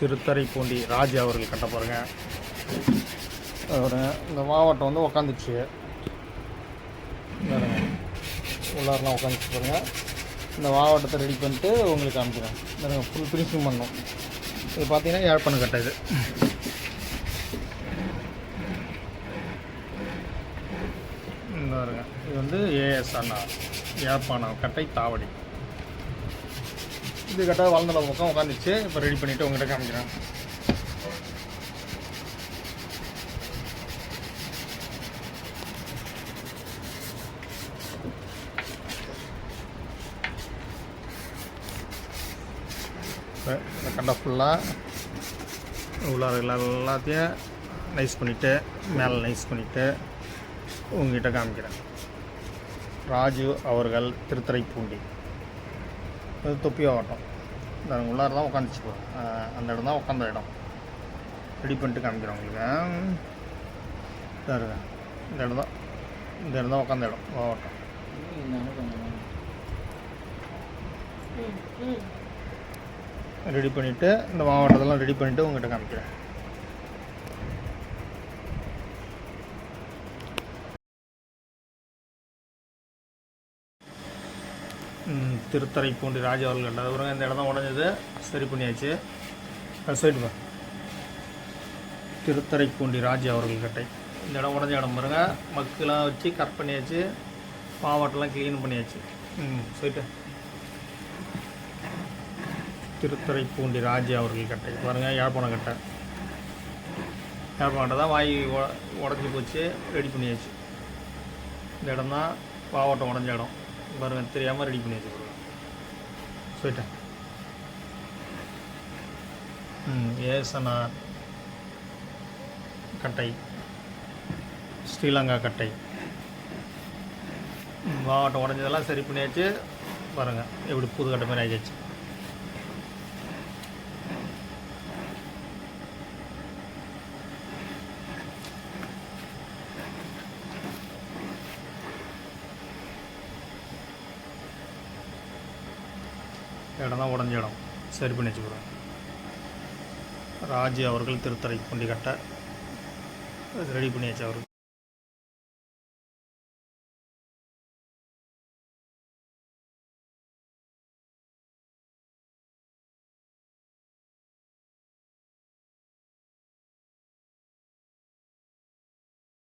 திருத்தரைப்பூண்டி ராஜ் அவர்கள் கட்ட போகிறேங்க இந்த மாவட்டம் வந்து உக்காந்துச்சு. உள்ளாரெலாம் உட்காந்துச்சு பாருங்கள் இந்த மாவட்டத்தை ரெடி பண்ணிட்டு உங்களுக்கு காமிக்கிறேன். பாருங்க ஃபுல் ஃபினிஷிங் பண்ணோம் இது பார்த்தீங்கன்னா யாழ்ப்பாணம் கட்ட இது. இந்த இது வந்து ஏஎஸ் அண்ணா யாழ்ப்பாணம் கட்டை தாவடி. இது கரெக்டாக வளர்ந்த பக்கம் உட்காந்துச்சு. இப்போ ரெடி பண்ணிவிட்டு உங்கள்கிட்ட காமிக்கிறேன். இந்த கண்டை ஃபுல்லாக உள்ளார்கள் எல்லாத்தையும் நைஸ் பண்ணிவிட்டு மேலே நைஸ் பண்ணிவிட்டு உங்ககிட்ட காமிக்கிறேன். ராஜு அவர்கள் திருத்துறைப்பூண்டி. அது தொப்பி ஆகட்டும் இந்த உள்ளார தான் உட்காந்துச்சு போ அந்த இடம் தான் உட்காந்த இடம் ரெடி பண்ணிட்டு காமிக்கிறேன் உங்களுக்கு இருங்க இந்த இடம் தான் இந்த இடம் தான் உட்காந்த இடம் ஆகட்டும் ரெடி பண்ணிவிட்டு இந்த மாவட்டத்தெல்லாம் ரெடி பண்ணிவிட்டு உங்கள்கிட்ட காமிக்கிறேன் ம், திருத்துறைப்பூண்டி ராஜா அவர்கள் கண்டது அப்புறம் இந்த இடம் தான் உடஞ்சது. சரி பண்ணியாச்சு. அது சைடு பா. திருத்துறைப்பூண்டி ராஜா அவர்கள் கட்டை. இந்த இடம் உடஞ்ச இடம் பாருங்க. மக்குலாம் வச்சு கட் பண்ணியாச்சு. மாவட்டம்லாம் க்ளீன் பண்ணியாச்சு. ம் சொல்லிட்டு திருத்துறைப்பூண்டி ராஜா அவர்கள் கட்டை. பாருங்க யாழ்ப்பாணம் கட்டை. யாழ்ப்பாணம் தான் வாய் உடஞ்சி போச்சு. ரெடி பண்ணியாச்சு. இந்த இடம் தான் மாவட்டம் உடஞ்ச இடம். பாருங்க தெரியாமல் ரெடி பண்ணி வச்சுருக்கோம் சொல்லிட்டேன் ம் கட்டை. ஸ்ரீலங்கா கட்டை. மாவட்டம் உடஞ்சதெல்லாம் சரி பண்ணியாச்சு. பாருங்கள் எப்படி புது கட்டை மாதிரி ஆகியாச்சு. இடம் தான் உடஞ்ச இடம். சரி பண்ணி வச்சுக்கிறோம். ராஜு அவர்கள் திருத்தரை பூண்டி கட்ட. ரெடி பண்ணியாச்சு அவருக்கு